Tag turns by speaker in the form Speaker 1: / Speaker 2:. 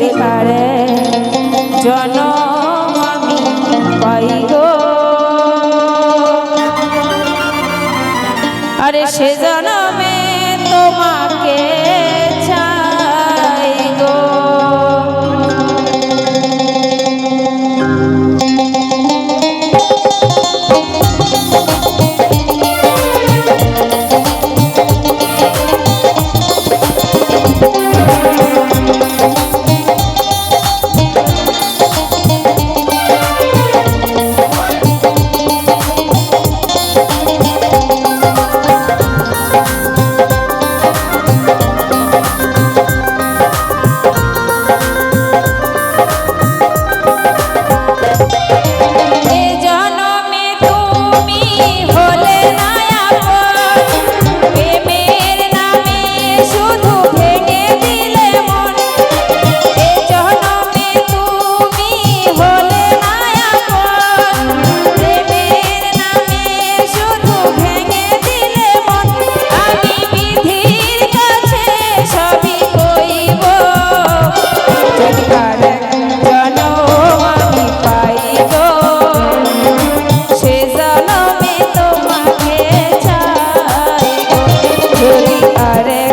Speaker 1: যদি পারে। জনম আমি পাই গো আরে সে আরে